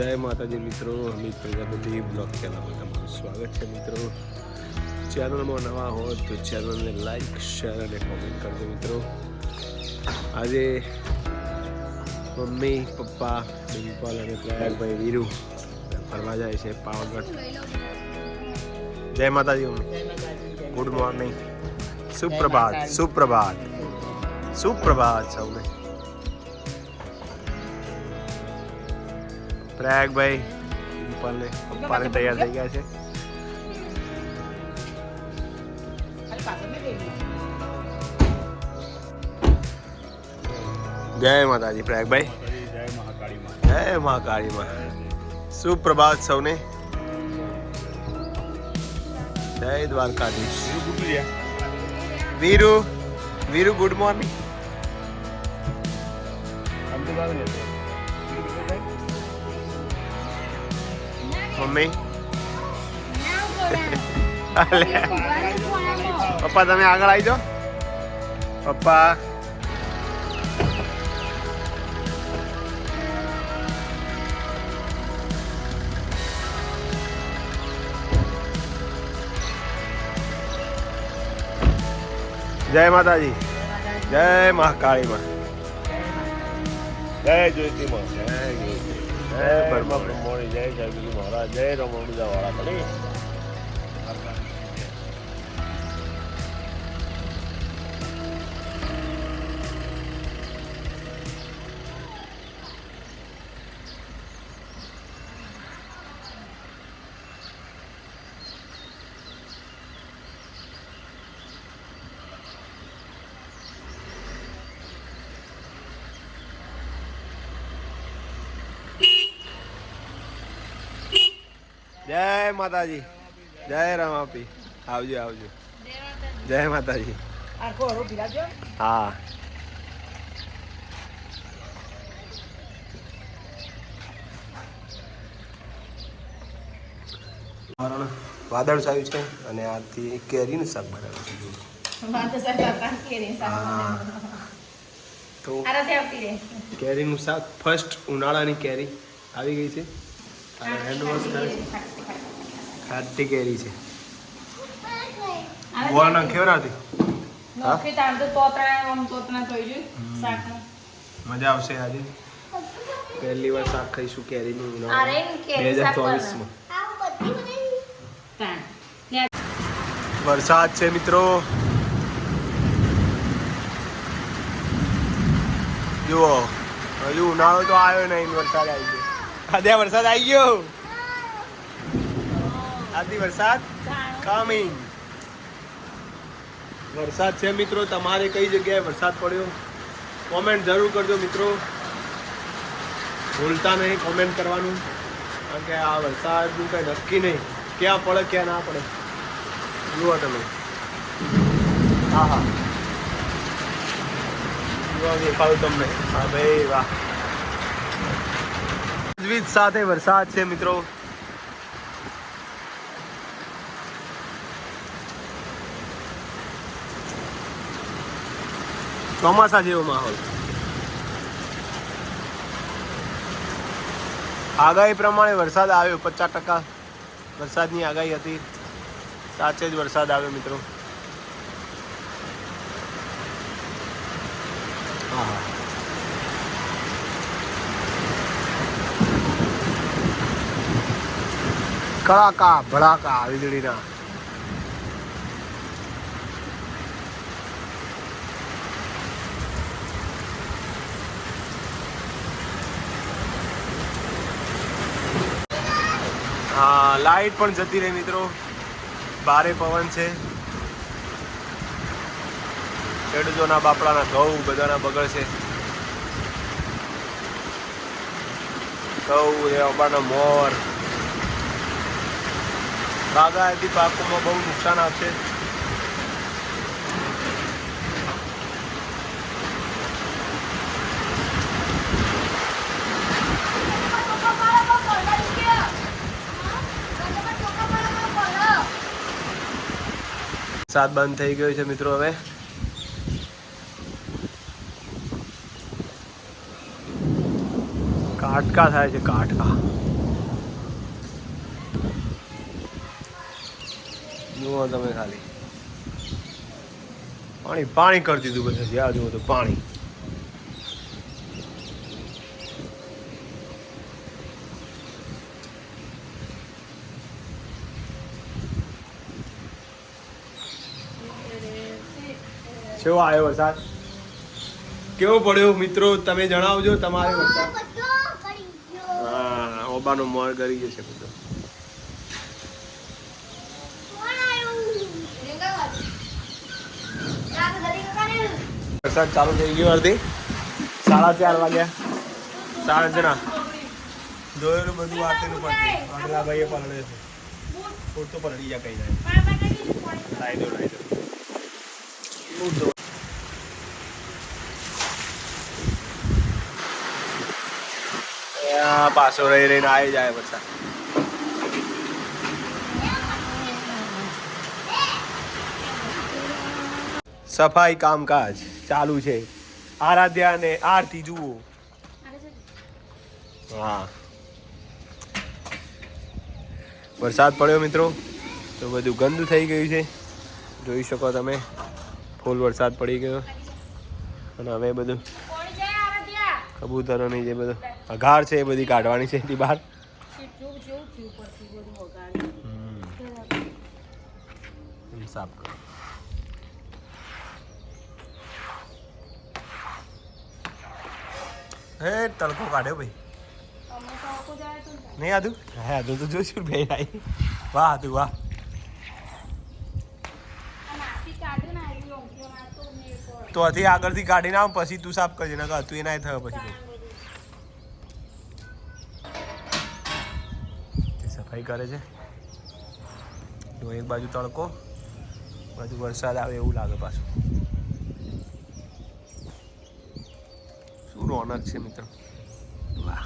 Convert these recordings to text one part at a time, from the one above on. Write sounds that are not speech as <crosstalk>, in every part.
જય માતાજી મિત્રો, અમિત પ્રજાપતિ બ્લોગ ચેનલમાં તમારું સ્વાગત છે મિત્રો. ચેનલમાં નવા હો તો ચેનલને લાઈક શેર અને કોમેન્ટ કરજો મિત્રો. આજે મમ્મી, પપ્પા, ડિમ્પલ અને પ્રયાગભાઈ વીરુ ફરવા જાય છે પાવાગઢ. જય માતાજી ગુડ મોર્નિંગ સુપ્રભાત સુપ્રભાત. સુપ્રભાત સૌને. પ્રયાગભાઈ ડિમ્પલને પપ્પાને તૈયાર થઈ ગયા છે. જય માતાજી પ્રયાગભાઈ જય મહાકાળી માં. સુપ્રભાત સૌને. જય Dwarkadhish. Viru Viru good morning mummy? અલે, <laughs> પપ્પા તમે આગળ આવી જાઓ. પપ્પા. જય માતાજી. જય મહાકાળીમાં જય જ્યોતિમાં. જય જ્યોતિ. જય પરમા બ્રહ્મણી જય જયગુરુ મહારાજ જય રમણુજા વાળા ભલે જય માતાજી. જય રમાપી. આવજો આવજો. જય માતાજી. હા. વાદળ છાયું છે અને આથી કેરીનું શાક બનાવ્યું છે. હા. તો કેરીનું શાક ફર્સ્ટ ઉનાળાની કેરી. આવી ગઈ છે. અને હેન્ડ વોશ કરે. ખાટી કેરી છે. ગોળ નાખ્યો નથી મજા આવશે આજે. પહેલી વાર શાક ખાઈશું કેરી નું અરે, બે કેરી હજાર ચોવીસમાં વરસાદ છે મિત્રો. જુઓ હજુ ઉનાળો તો આવ્યો નહીં વરસાદ આવી ગયો. આજે વરસાદ આવી ગયો? આથી વરસાદ કમિંગ વરસાદ છે મિત્રો, તમારે કઈ જગ્યાએ વરસાદ પડ્યો? કોમેન્ટ જરૂર કરજો મિત્રો. ભૂલતા નહીં કોમેન્ટ કરવાનું. કારણ કે આ વરસાદનું કંઈ નક્કી નહીં. ક્યાં પડે, ક્યાં ના પડે. જુઓ તમે. હા હા જુઓ, દેખાડું તમને. હા ભાઈ, વાહ. તજવીજ સાથે વરસાદ છે, મિત્રો. ચોમાસા જેવો માહોલ. આગાહી પ્રમાણે વરસાદ આવ્યો, પચાસ ટકા વરસાદની આગાહી હતી. સાચે જ વરસાદ આવ્યો, મિત્રો. કડાકા, ભડાકા, વીજળીના. લાઈટ પણ જતી રહી મિત્રો. ભારે પવન છે. ખેડૂતોના બાપડાના ઘઉં, બધાના બગડશે ઘઉં, એ અબાના મોર. બાગાયતી પાકોમાં બહુ નુકસાન આવશે સાત બંધ થઈ ગયો છે મિત્રો હવે. કાટકા થાય છે, કાટકા. જુઓ તમે ખાલી. પાણી પાણી કરી દીધું બધું જ્યાં જુઓ તો પાણી. કેવો આવ્યો વરસાદ? કેવો પડ્યો? મિત્રો તમે જણાવજો તમારે વરસાદ? હા ઓબાનો મોર કરી જશે બધો. વરસાદ ચાલુ થઈ ગયું અડધી. સાડા ચાર વાગ્યા. સાડા જણા જોયેલું બધું આટેલું પડશે આગલા ભાઈએ પલડે છે. પૂરતું પલડી જાય કઈ જાય. લાઈ દો લાઈ દો પાછો રહી રહીને આવી જાય વરસાદ. સફાઈ કામકાજ ચાલુ છે. આરાધ્યા અને આરતી જુઓ. હા. વરસાદ પડ્યો મિત્રો, તો બધું ગંદુ થઈ ગયું છે. જોઈ શકો તમે, ફૂલ વરસાદ પડી ગયો. અને હવે બધું કબૂતરોની જે બધું અઘાર છે એ બધી કાઢવાની છે એની બહાર. સાફ કરો. હે, તડકો કાઢ્યો ભાઈ. નહીં, આદુ? હા, આદુ તો જોઈશું ભાઈ ભાઈ વાહ, આદુ, વાહ. તો હજી આગળથી કાઢીને આવ પછી તું સાફ કરજે, નકર તું એના થયો પછી સફાઈ કરે છે. જો એક બાજુ તડકો, બાજુ વરસાદ આવે એવું લાગે પાછું. રોનક છે મિત્રો વાહ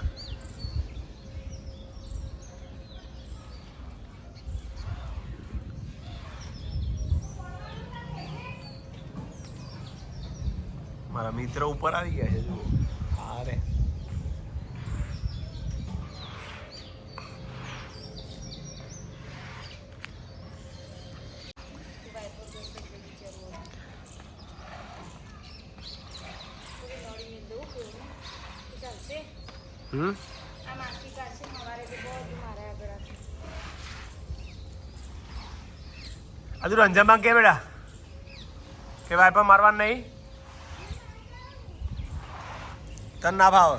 મારા મિત્ર ઉપર આવી ગયા છે જુઓ હમ? હજુ રંજામાં કે બેટા. કે ભાઈ પણ મારવાનું નહીં? તન ના ભાવ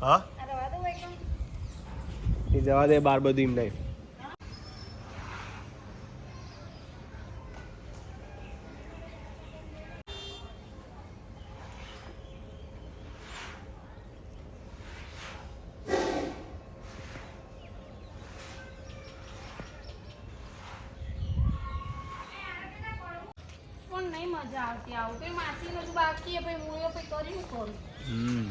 હા એ જવા દે બાર બધું એમ નહીં. મજા આવતી આવું. કઈ માસી નું બાકી હે પછી હું એ પછી કરી? હમ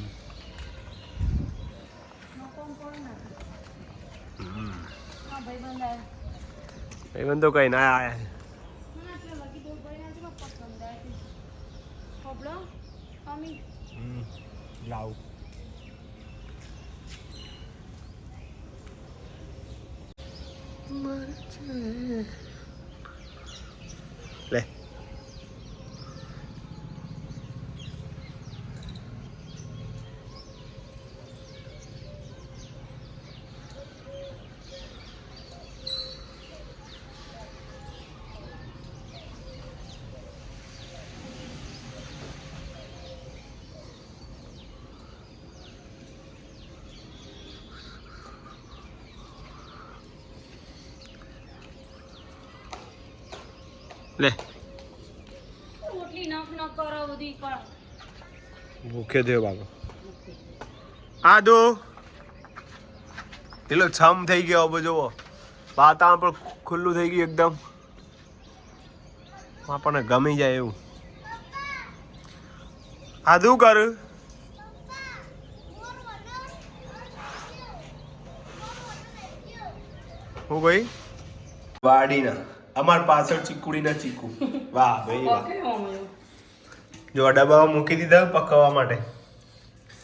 નો કોમ કોણ ના હા ભાઈ બંધ આવ્યો કઈ ના આયા લગી દો ભાઈ ના ચલો પસંદ આવે ખબડો અમી હમ લાવ લે લે. રોટલી નખ ન કરો બધી કરો ભૂખે દેવ બાબો. આદુ પેલો છમ થઈ ગયો હવે જુઓ. વાતાવરણ પણ ખુલ્લું થઈ ગયું એકદમ. આપણને ગમી જાય એવું. આદુ કર? હું ભાઈ વાડીના. અમાર પાછળ ચીકુડીના ચીકુ. <laughs> વાહ ભાઈ વાહ. જો ડબ્બામાં મૂકી દીધા પકવવા માટે.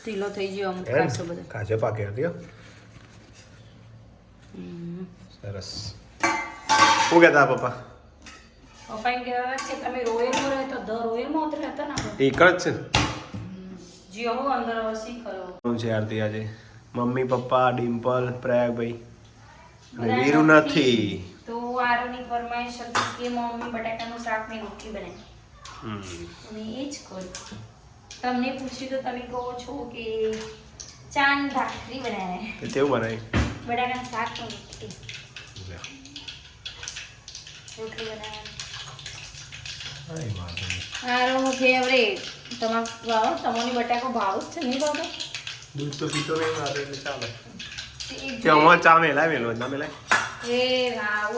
ઢીલો થઈ ગયો અમુક કાચો બધો. કાચો પાકે હતી. સરસ. શું કહેતા પપ્પા? પપ્પા એમ કહેતા કે તમે રોયલમાં રહેતો ધ રોયલમાં ઉતરે હતા ને એક જ છે. જીઓ અંદર કરો છે આરતી આજે મમ્મી પપ્પા ડિમ્પલ પ્રયાગભાઈ. અને વીરુ નથી. આરોની ફરમાઈશ હતી કે મમ્મી બટાકાનું શાક ને રોટલી બનાવી. અને એ જ કહ્યું તમને પૂછ્યું તો તમે કહો છો કે ચાંદ ભાખરી બનાવે. તેવું બનાવી? બટાકાનું શાક ને રોટલી. રોટલી બનાવે. કાંઈ વાંધો ફેવરેટ તમારો વાવ તમને બટાકો ભાવ જ છે નહીં ભાવતો દૂધ તો પીતો નહીં મારે ચાલે. ચા મેલાય મેલો ના મેલાય એ આવ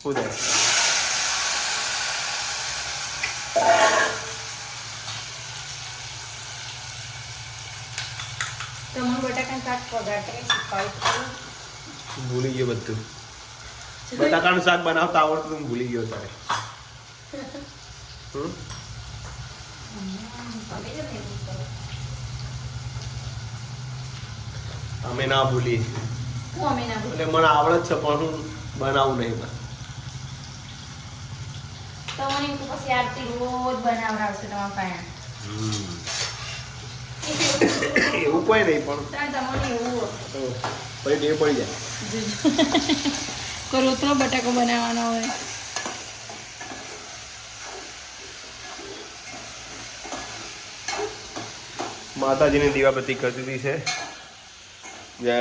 શું થાય તમને બટાકાનું શાક તમે શીખવાડ્યું ભૂલી ગયો બધું. બટાકાનું શાક બનાવતા આવડતું તું ભૂલી ગયો તારે? <laughs> અમે ના ભૂલી હું. એટલે મને આવડે છે પણ હું બનાવું નહીં. તો મને પછી આરતી રોજ બનાવડાવશે તમારા પાસે એવું કોઈ નહીં પણ તમને એવું હોય. તો પછી ટેવ પડી જાય. કોઈ રોતરો બટાકો બનાવવાનો હોય. માતાજીની દીવાબત્તી કરતી હતી છે. જય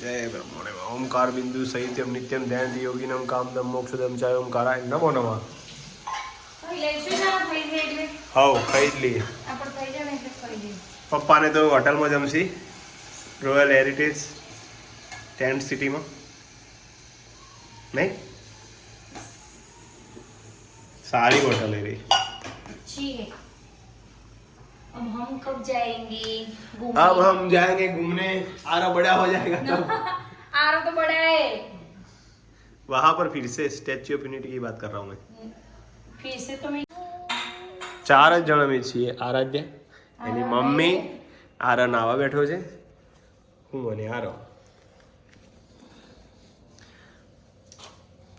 જય બ્રહ્મણે ઓમકાર બિંદુ સહિત્યમ નિત્યમ ધ્યાન યોગીનમ મોક્ષ મોક્ષદમ ચાય ઓમકારાય નમો નમઃ. હવ ખાઈ જ લઈએ. પપ્પાને તો હોટલમાં જમશી. રોયલ હેરિટેજ ટેન્ટ સિટીમાં નહીં? સારી હોટલ એ રહી. अब हम कब जाएंगे अब हम जाएंगे घूमने आरा बड़ा हो जाएगा तब आ <laughs> रहा तो बड़ा है वहां पर फिर से स्टैच्यू ऑफ यूनिटी की बात कर रहा हूँ मैं फिर से तो मैं ચાર જ જણ અમે છીએ આરાધ્ય એની મમ્મી આરા નાવા બેઠો છે હું અને આરો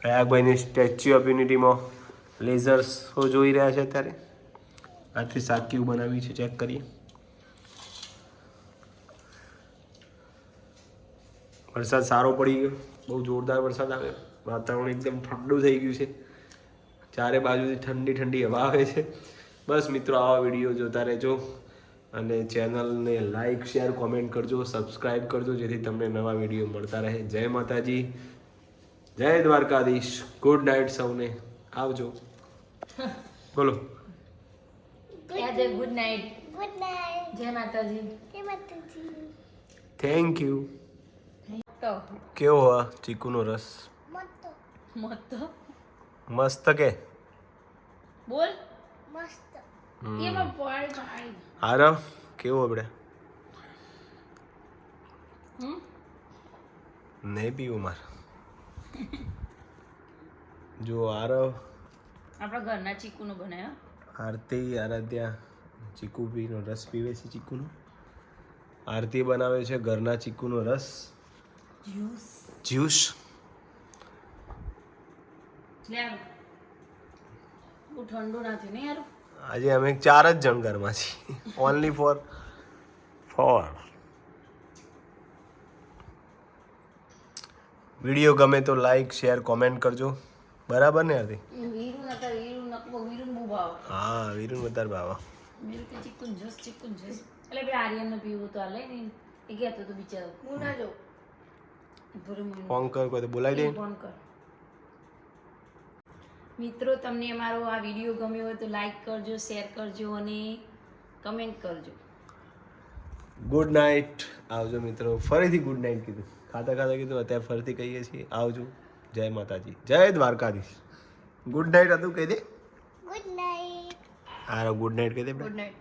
પ્રયાગભાઈની સ્ટેચ્યુ ઓફ યુનિટીમાં લેઝર શો જોઈ રહ્યા છે અત્યારે આથી શાક કેવું બનાવ્યું છે ચેક કરીએ. વરસાદ સારો પડી ગયો. બહુ જોરદાર વરસાદ આવ્યો. વાતાવરણ એકદમ ઠંડુ થઈ ગયું છે. ચારે બાજુથી ઠંડી ઠંડી હવા આવે છે. બસ મિત્રો આવા વીડિયો જોતા રહેજો અને ચેનલને લાઈક શેર કોમેન્ટ કરજો સબસ્ક્રાઈબ કરજો જેથી તમને નવા વીડિયો મળતા રહે. જય માતાજી. જય દ્વારકાધીશ. ગુડ નાઇટ સૌને. આવજો. <laughs> બોલો. આજે ગુડ નાઇટ ગુડ નાઇટ જય માતાજી જય માતાજી થેન્ક યુ કેવો આ ચીકુનો રસ? મસ્ત. મસ્ત? કે? બોલ. મસ્ત. એમાં પાણી પાણી આરો કેવો આપણે? નહીં પીવું ઉમર. જો આરવ આપણા ઘરના ચીકુનો બનાવ્યો આરતી આરાધ્યા ચીકુ પીનો રસ પીવે છે ચીકુનો. આરતી બનાવે છે ઘરના ચીકુનો રસ. જ્યુસ. આજે અમે ચાર જ જણ ઘરમાં છીએ. ઓનલી ફોર ફોર વીડિયો ગમે તો લાઈક શેર કોમેન્ટ કરજો. બરાબર ને આરતી વીરુ નતા વીરુ બહુ ભાવ. હા વીરુ વધારે ભાવ. વીરુ કે ચીકુન જસ ચીકુન જસ. એટલે પેલા આર્યનને પીવો તો આલે ને એ કહેતો તો બિચારો. હું ના જો ફોન કર કોઈ તો બોલાવી દે. ફોન કર. મિત્રો તમને અમારો આ વીડિયો ગમ્યો હોય તો લાઈક કરજો શેર કરજો અને કમેન્ટ કરજો. ગુડ નાઇટ આવજો મિત્રો. ફરીથી ગુડ નાઇટ કીધું. ખાતા ખાતા કીધું. અત્યારે ફરીથી કહીએ છીએ. આવજો. જય માતાજી. જય દ્વારકાધીશ. ગુડ નાઇટ હતું કહી દે. Good night. હારો ગુડ નાઇટ કહી દે ગુડ નાઇટ